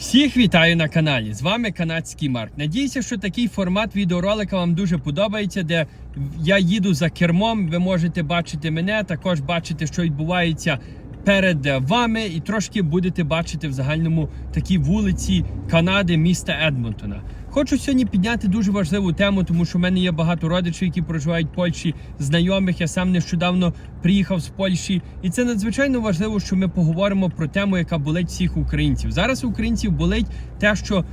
Всіх вітаю на каналі. З вами канадський Марк. Надіюся, що такий формат відеоролика вам дуже подобається, де я їду за кермом. Ви можете бачити мене, також бачити, що відбувається перед вами, і трошки будете бачити в загальному такі вулиці Канади, міста Едмонтона. Хочу сьогодні підняти дуже важливу тему, тому що в мене є багато родичів, які проживають в Польщі, знайомих. Я сам нещодавно приїхав з Польщі, і це надзвичайно важливо, що ми поговоримо про тему, яка болить всіх українців. Зараз українців болить те, що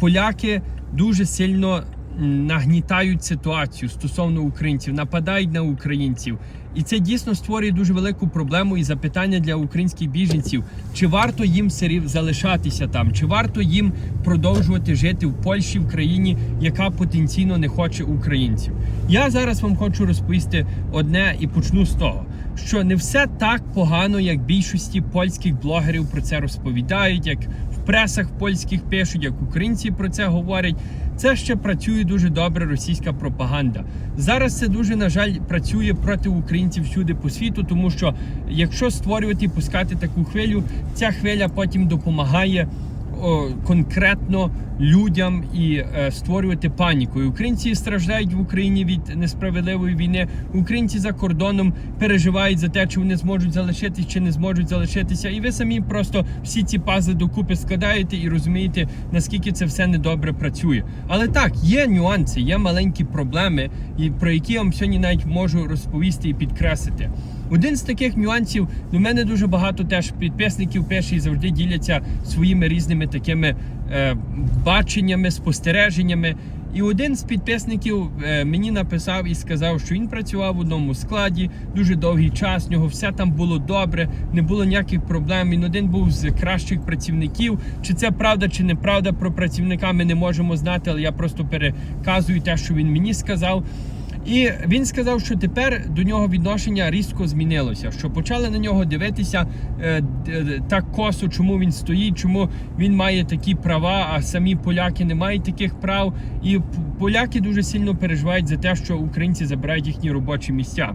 поляки дуже сильно нагнітають ситуацію стосовно українців, нападають на українців. І це дійсно створює дуже велику проблему і запитання для українських біженців: чи варто їм все рів- залишатися там, чи варто їм продовжувати жити в Польщі, в країні, яка потенційно не хоче українців. Я зараз вам хочу розповісти одне і почну з того, що не все так погано, як більшості польських блогерів про це розповідають, як пресах польських пишуть, як українці про це говорять. Це ще працює дуже добре російська пропаганда. Зараз це дуже на жаль працює проти українців всюди по світу, тому що якщо створювати і пускати таку хвилю, ця хвиля потім допомагає конкретно людям і е, створювати паніку. І українці страждають в Україні від несправедливої війни. Українці за кордоном переживають за те, чи вони зможуть залишитись, чи не зможуть залишитися. І ви самі просто всі ці пазли докупи складаєте і розумієте, наскільки це все недобре працює. Але так, є нюанси, є маленькі проблеми, і про які я вам сьогодні навіть можу розповісти і підкреслити. Один з таких нюансів до мене дуже багато теж підписників пише і завжди діляться своїми різними такими е, баченнями, спостереженнями. І один з підписників е, мені написав і сказав, що він працював в одному складі дуже довгий час. В нього все там було добре, не було ніяких проблем. Він один був з кращих працівників. Чи це правда, чи неправда про працівника, ми не можемо знати, але я просто переказую те, що він мені сказав. І він сказав, що тепер до нього відношення різко змінилося. Що почали на нього дивитися е, д- так косо, чому він стоїть, чому він має такі права, а самі поляки не мають таких прав. І поляки дуже сильно переживають за те, що українці забирають їхні робочі місця.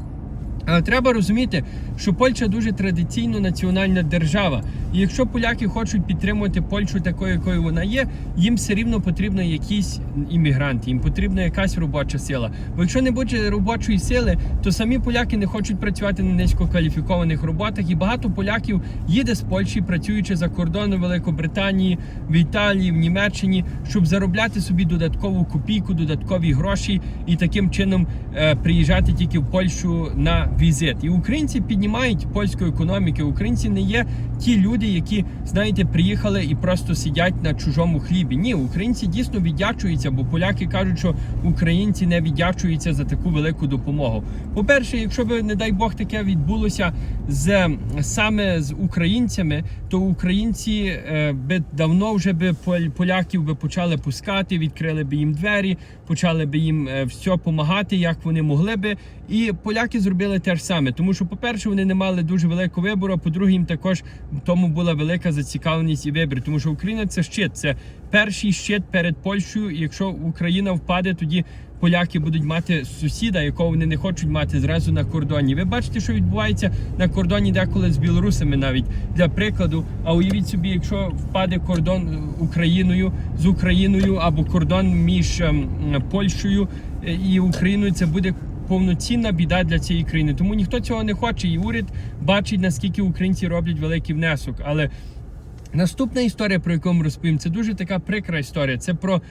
Але треба розуміти, що Польща дуже традиційно національна держава. І якщо поляки хочуть підтримувати Польщу такою, якою вона є, їм все рівно потрібно якісь іммігранти, їм потрібна якась робоча сила. Бо якщо не буде робочої сили, то самі поляки не хочуть працювати на низькокваліфікованих роботах. І багато поляків їде з Польщі, працюючи за кордоном Великобританії, в Італії, в Німеччині, щоб заробляти собі додаткову копійку, додаткові гроші і таким чином е, приїжджати тільки в Польщу на візит. І українці піднімають польську економіку. Українці не є ті люди, які знаєте, приїхали і просто сидять на чужому хлібі. Ні, українці дійсно віддячуються, бо поляки кажуть, що українці не віддячуються за таку велику допомогу. По-перше, якщо би, не дай Бог, таке відбулося з саме з українцями, то українці е, би давно вже би поляків би почали пускати, відкрили би їм двері, почали би їм е, все допомагати, як вони могли би. І поляки зробили те ж саме, тому що, по-перше, вони не мали дуже великого вибору. а По-друге, їм також тому була велика зацікавленість і вибір, тому що Україна це щит, це перший щит перед Польщею. І якщо Україна впаде, тоді поляки будуть мати сусіда, якого вони не хочуть мати зразу на кордоні. Ви бачите, що відбувається на кордоні деколи з білорусами, навіть для прикладу. А уявіть собі, якщо впаде кордон Україною з Україною або кордон між ем, Польщею е, і Україною, це буде. Повноцінна біда для цієї країни, тому ніхто цього не хоче, і уряд бачить наскільки українці роблять великий внесок. Але Наступна історія, про яку ми розповім, це дуже така прикра історія. Це про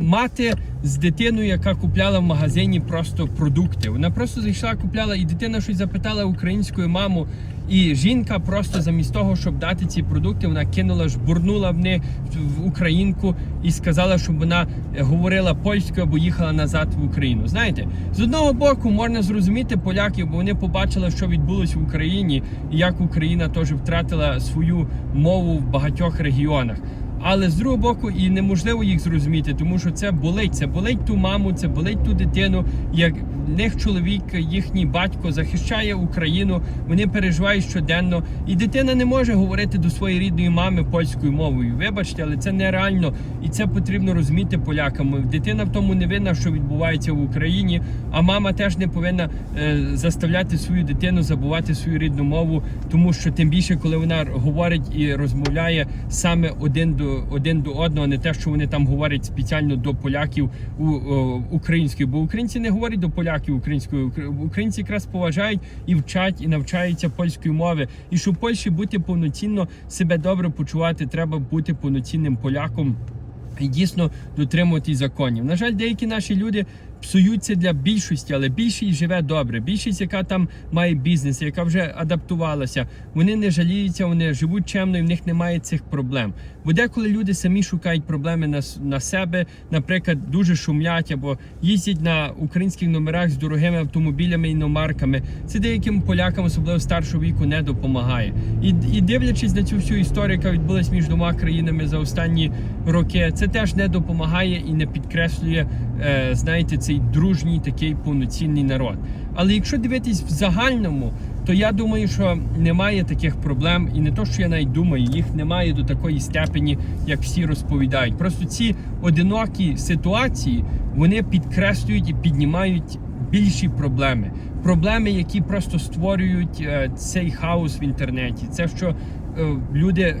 мати з дитиною, яка купляла в магазині просто продукти. Вона просто зайшла, купляла, і дитина щось запитала українською маму. І жінка просто замість того, щоб дати ці продукти, вона кинула, жбурнула в них в українку і сказала, щоб вона е, говорила польською або їхала назад в Україну. Знаєте, з одного боку можна зрозуміти поляків, бо вони побачили, що відбулося в Україні, і як Україна теж втратила свою мову в багатьох регіонах. Але з другого боку, і неможливо їх зрозуміти, тому що це болить. Це болить ту маму, це болить ту дитину, як них чоловік, їхній батько захищає Україну. Вони переживають щоденно, і дитина не може говорити до своєї рідної мами польською мовою. Вибачте, але це нереально, і це потрібно розуміти полякам. Дитина в тому не винна, що відбувається в Україні. А мама теж не повинна е, заставляти свою дитину забувати свою рідну мову, тому що тим більше, коли вона говорить і розмовляє саме один до один до одного, не те, що вони там говорять спеціально до поляків у о, українською, бо українці не говорять до поляків українською. Українці якраз поважають і вчать, і навчаються польської мови. І щоб в Польщі бути повноцінно себе добре почувати, треба бути повноцінним поляком. І дійсно дотримуватись законів. На жаль, деякі наші люди псуються для більшості, але більшість живе добре. Більшість, яка там має бізнес, яка вже адаптувалася, вони не жаліються, вони живуть чемно і в них немає цих проблем. Бо деколи люди самі шукають проблеми на, на себе, наприклад, дуже шумлять або їздять на українських номерах з дорогими автомобілями і іномарками. Це деяким полякам, особливо старшого віку, не допомагає. І, і дивлячись на цю всю історію, яка відбулась між двома країнами за останні роки, це теж не допомагає і не підкреслює, е, знаєте, цей дружній такий повноцінний народ. Але якщо дивитись в загальному, то я думаю, що немає таких проблем, і не то, що я навіть думаю, їх немає до такої степені, як всі розповідають. Просто ці одинокі ситуації вони підкреслюють і піднімають більші проблеми. Проблеми, які просто створюють е, цей хаос в інтернеті. Це що е, люди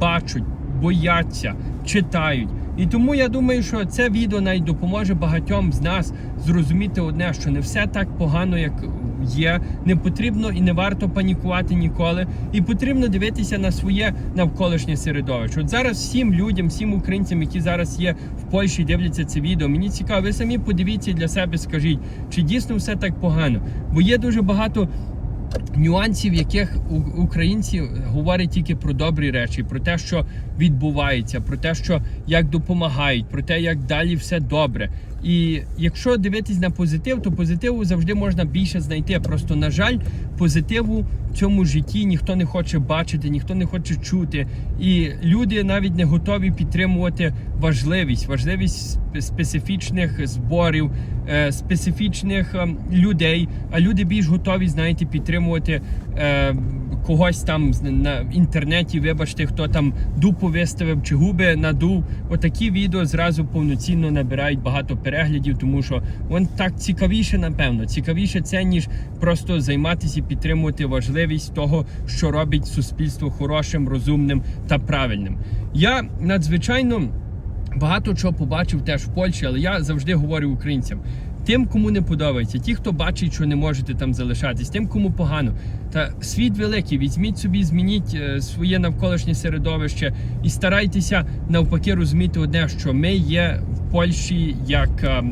бачать, бояться, читають. І тому я думаю, що це відео навіть допоможе багатьом з нас зрозуміти одне, що не все так погано, як є. Не потрібно і не варто панікувати ніколи. І потрібно дивитися на своє навколишнє середовище. От зараз всім людям, всім українцям, які зараз є в Польщі, дивляться це відео. Мені цікаво, ви самі подивіться для себе, скажіть, чи дійсно все так погано? Бо є дуже багато нюансів, яких українці говорять тільки про добрі речі, про те, що відбувається, про те, що як допомагають, про те, як далі все добре. І якщо дивитись на позитив, то позитиву завжди можна більше знайти. Просто на жаль, позитиву цьому житті ніхто не хоче бачити, ніхто не хоче чути. І люди навіть не готові підтримувати важливість, важливість специфічних зборів, е, специфічних ем, людей. А люди більш готові, знаєте, підтримувати. Е, Когось там на інтернеті, вибачте, хто там дупу виставив чи губи надув. Отакі відео зразу повноцінно набирають багато переглядів, тому що вон так цікавіше, напевно. Цікавіше це, ніж просто займатися і підтримувати важливість того, що робить суспільство хорошим, розумним та правильним. Я надзвичайно багато чого побачив теж в Польщі, але я завжди говорю українцям. Тим, кому не подобається, ті, хто бачить, що не можете там залишатись, тим, кому погано. Та світ великий, візьміть собі, змініть е, своє навколишнє середовище і старайтеся навпаки розуміти одне, що ми є Польщі як е,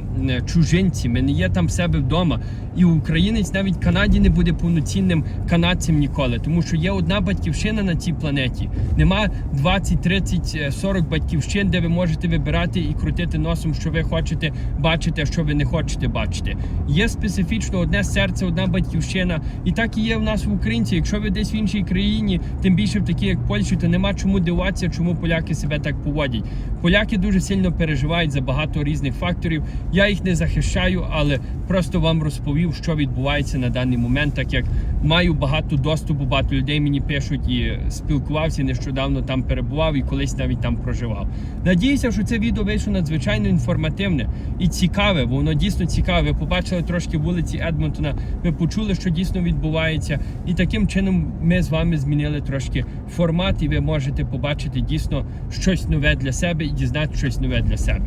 чужинці, ми не є там в себе вдома. І українець навіть Канаді не буде повноцінним канадцем ніколи, тому що є одна батьківщина на цій планеті. Нема 20, 30, е, 40 батьківщин, де ви можете вибирати і крутити носом, що ви хочете бачити, а що ви не хочете бачити. Є специфічно одне серце, одна батьківщина, і так і є в нас в Українці. Якщо ви десь в іншій країні, тим більше в такій, як Польщі, то нема чому дивуватися, чому поляки себе так поводять. Поляки дуже сильно переживають за багато різних факторів. Я їх не захищаю, але просто вам розповів, що відбувається на даний момент, так як маю багато доступу, багато людей мені пишуть і спілкувався нещодавно там перебував і колись навіть там проживав. Надіюся, що це відео вийшло надзвичайно інформативне і цікаве, воно дійсно цікаве. Ви побачили трошки вулиці Едмонтона, ви почули, що дійсно відбувається, і таким чином ми з вами змінили трошки формат, і ви можете побачити дійсно щось нове для себе і дізнати щось нове для себе.